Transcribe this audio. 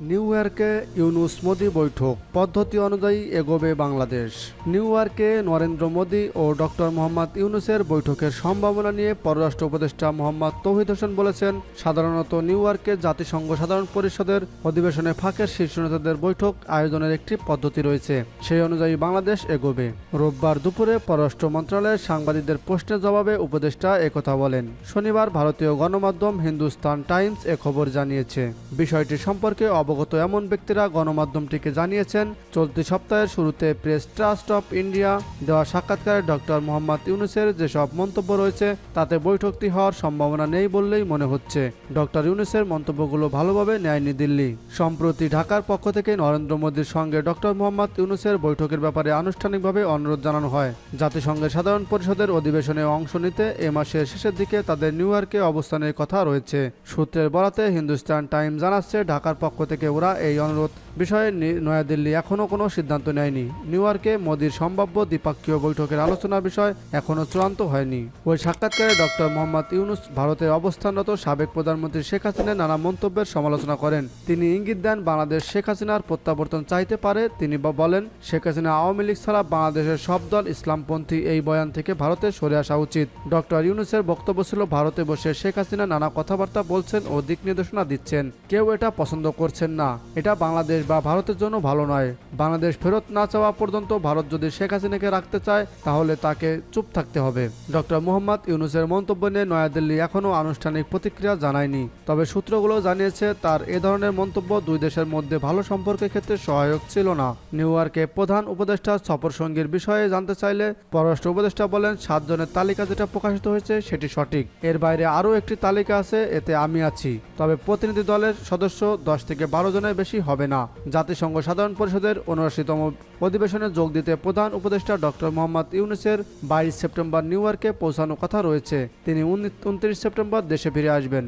New ইয়র্কে ইউনুস মোদি বৈঠক। পদ্ধতি অনুযায়ী এগোবে বাংলাদেশ। নিউ ইয়র্কে নরেন্দ্র মোদি ও ডক্টর মোহাম্মদ ইউনুসের বৈঠকের সম্ভাবনা নিয়ে পররাষ্ট্র উপদেষ্টা মোহাম্মদ তৌহিদ হোসেন বলেছেন, সাধারণত নিউ ইয়র্কে জাতিসংঘ সাধারণ পরিষদের অধিবেশনে ফাঁকের শীর্ষ নেতাদের বৈঠক আয়োজনের একটি পদ্ধতি রয়েছে। সেই অনুযায়ী বাংলাদেশ এগোবে। রোববার দুপুরে পররাষ্ট্র মন্ত্রণালয়ের সাংবাদিকদের প্রশ্নের জবাবে উপদেষ্টা একথা বলেন, শনিবার ভারতীয় গণমাধ্যম হিন্দুস্তান টাইমস এ খবর জানিয়েছে। বিষয়টি সম্পর্কে অবগত এমন ব্যক্তিরা গণমাধ্যমটিকে জানিয়েছেন, চলতি সপ্তাহের শুরুতে প্রেস ট্রাস্ট অফ ইন্ডিয়া দেওয়া সাক্ষাৎকারে ডক্টর মোহাম্মদ ইউনুসের যেসব মন্তব্য রয়েছে, তাতে বৈঠকটি হওয়ার সম্ভাবনা নেই বললেই মনে হচ্ছে। ডক্টর ইউনুসের মন্তব্যগুলো ভালোভাবে নেয়নি দিল্লি। সম্প্রতি ঢাকার পক্ষ থেকে নরেন্দ্র মোদীর সঙ্গে ডক্টর মোহাম্মদ ইউনুসের বৈঠকের ব্যাপারে আনুষ্ঠানিকভাবে অনুরোধ জানানো হয়। জাতিসংঘের সাধারণ পরিষদের অধিবেশনে অংশ নিতে এ মাসের শেষের দিকে তাদের নিউ ইয়র্কে অবস্থানের কথা রয়েছে। সূত্রের বরাতে হিন্দুস্তান টাইম জানাচ্ছে, ঢাকার পক্ষ থেকে ওরা এই অনুরোধ বিষয়ে নয়াদিল্লি এখনও কোনো সিদ্ধান্ত নেয়নি। নিউ ইয়র্কে মোদির সম্ভাব্য দ্বিপাক্ষীয় বৈঠকের আলোচনার বিষয় এখনও চূড়ান্ত হয়নি। ওই সাক্ষাৎকারে ডক্টর মোহাম্মদ ইউনুস ভারতের অবস্থানরত সাবেক প্রধানমন্ত্রী শেখ হাসিনার নানা মন্তব্যের সমালোচনা করেন। তিনি ইঙ্গিত দেন, বাংলাদেশ শেখ হাসিনার প্রত্যাবর্তন চাইতে পারে, তিনি বলেন, শেখ হাসিনা আওয়ামী লীগ ছাড়া বাংলাদেশের সব দল ইসলামপন্থী এই বয়ান থেকে ভারতে সরে আসা উচিত। ডক্টর ইউনুসের বক্তব্য ছিল, ভারতে বসে শেখ হাসিনা নানা কথাবার্তা বলছেন ও দিক নির্দেশনা দিচ্ছেন। কেউ এটা পছন্দ করছেন না, এটা বাংলাদেশ বা ভারতের জন্য ভালো নয়। বাংলাদেশ ফেরত না চাওয়া পর্যন্ত ভারত যদি শেখ হাসিনাকে রাখতে চায়, তাহলে তাকে চুপ থাকতে হবে। ডক্টর মোহাম্মদ ইউনুসের মন্তব্য নিয়ে নয়াদিল্লি এখনও আনুষ্ঠানিক প্রতিক্রিয়া জানায়নি। তবে সূত্রগুলো জানিয়েছে, তার এ ধরনের মন্তব্য দুই দেশের মধ্যে ভালো সম্পর্কের ক্ষেত্রে সহায়ক ছিল না। নিউ ইয়র্কে প্রধান উপদেষ্টা সফর সঙ্গীর বিষয়ে জানতে চাইলে পররাষ্ট্র উপদেষ্টা বলেন সাতজনের তালিকা যেটা প্রকাশিত হয়েছে, সেটি সঠিক। এর বাইরে আরও একটি তালিকা আছে, এতে আমি আছি। তবে প্রতিনিধি দলের সদস্য দশ থেকে বারো জনের বেশি হবে না। জাতিসংঘ সাধারণ পরিষদের উনআশিতম অধিবেশনে যোগ দিতে প্রধান উপদেষ্টা ডক্টর মোহাম্মদ ইউনুসের বাইশ সেপ্টেম্বর নিউ ইয়র্কে পৌঁছানোর কথা রয়েছে। তিনি উনত্রিশ সেপ্টেম্বর দেশে ফিরে আসবেন।